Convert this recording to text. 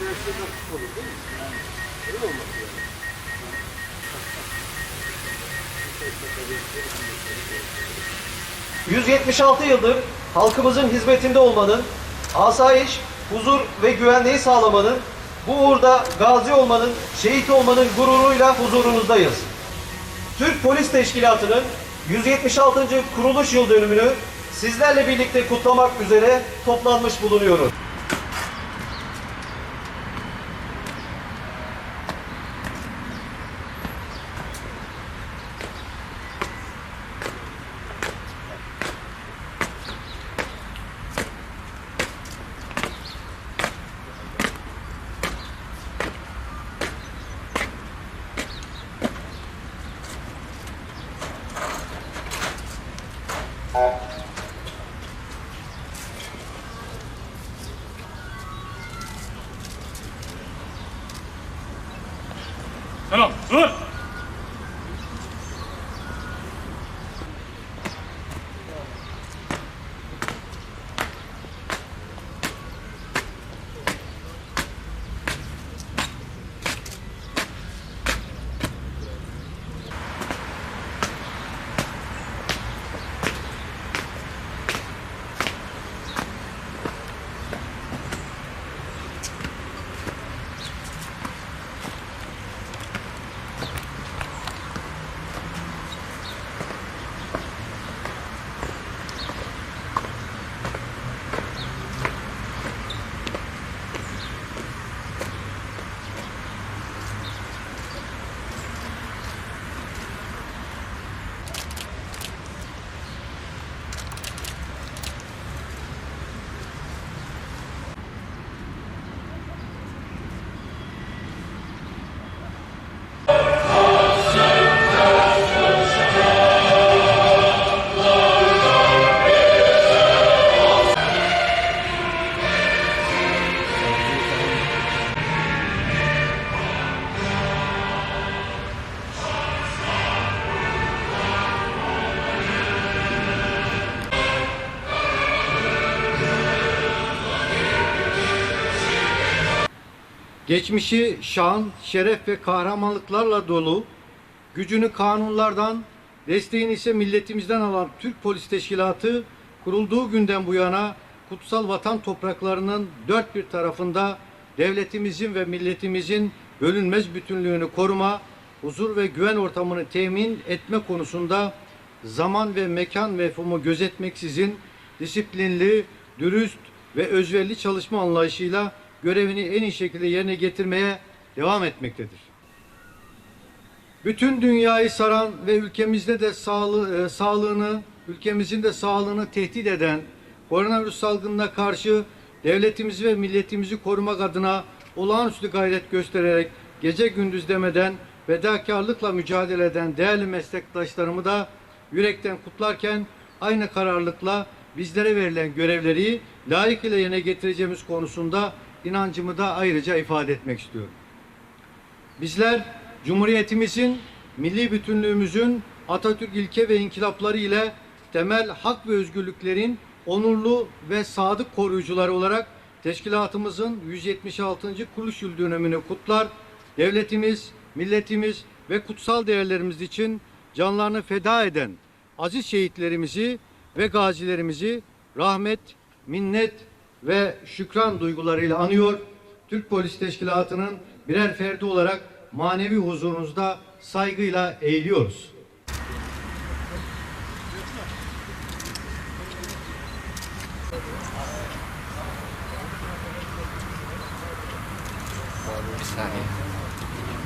derste nasıl olur değil mi? Yani, öyle olması yani. 176 yıldır halkımızın hizmetinde olmanın, asayiş, huzur ve güvenliği sağlamanın, bu uğurda gazi olmanın, şehit olmanın gururuyla huzurunuzdayız. Türk Polis Teşkilatı'nın 176. kuruluş yıl dönümünü sizlerle birlikte kutlamak üzere toplanmış bulunuyoruz. 来了诶 Geçmişi şan, şeref ve kahramanlıklarla dolu, gücünü kanunlardan, desteğini ise milletimizden alan Türk Polis Teşkilatı kurulduğu günden bu yana kutsal vatan topraklarının dört bir tarafında devletimizin ve milletimizin bölünmez bütünlüğünü koruma, huzur ve güven ortamını temin etme konusunda zaman ve mekan mefhumu gözetmeksizin disiplinli, dürüst ve özverili çalışma anlayışıyla görevini en iyi şekilde yerine getirmeye devam etmektedir. Bütün dünyayı saran ve ülkemizde de sağlığı, e, sağlığını, ülkemizin de sağlığını tehdit eden koronavirüs salgınına karşı devletimizi ve milletimizi korumak adına olağanüstü gayret göstererek gece gündüz demeden fedakarlıkla mücadele eden değerli meslektaşlarımı da yürekten kutlarken aynı kararlılıkla bizlere verilen görevleri layıkıyla yerine getireceğimiz konusunda inancımı da ayrıca ifade etmek istiyorum. Bizler Cumhuriyetimizin, milli bütünlüğümüzün Atatürk ilke ve inkılapları ile temel hak ve özgürlüklerin onurlu ve sadık koruyucuları olarak teşkilatımızın 176. kuruluş yıl dönümünü kutlar. Devletimiz, milletimiz ve kutsal değerlerimiz için canlarını feda eden aziz şehitlerimizi ve gazilerimizi rahmet, minnet ve şükran duygularıyla anıyor. Türk Polis Teşkilatı'nın birer ferdi olarak manevi huzurunuzda saygıyla eğiliyoruz. Bir saniye.